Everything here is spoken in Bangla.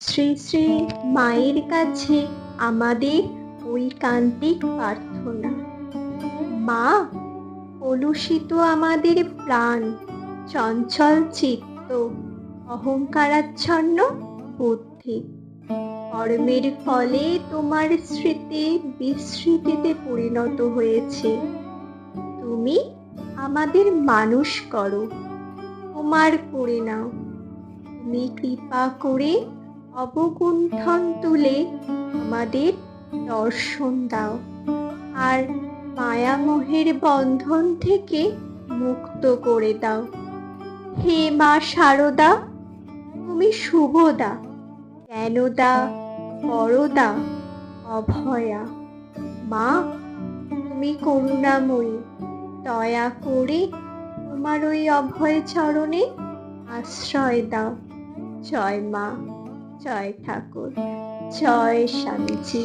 শ্রী শ্রী মায়ের কাছে আমাদের ঐকান্তিক প্রার্থনা। মা, কলুষিত আমাদের প্রাণ, চঞ্চল চিত্ত, অহংকারাচ্ছন্ন বুদ্ধি। কর্মের ফলে তোমার স্মৃতি বিস্মৃতিতে পরিণত হয়েছে। তুমি আমাদের মানুষ করো, তোমার করে নাও। তুমি কৃপা করে অবগুণ্ঠন তুলে আমাদের দর্শন দাও। আর মায়ামোহের বন্ধন থেকে মুক্ত করে দাও। হে মা শারদা তুমি শুভদা জ্ঞানদা বড়দা অভয়া। মা, তুমি করুণাময়ী, দয়া করে তোমার ওই অভয় চরণে আশ্রয় দাও। জয় মা। জয় ঠাকুর। জয় স্বামীজি।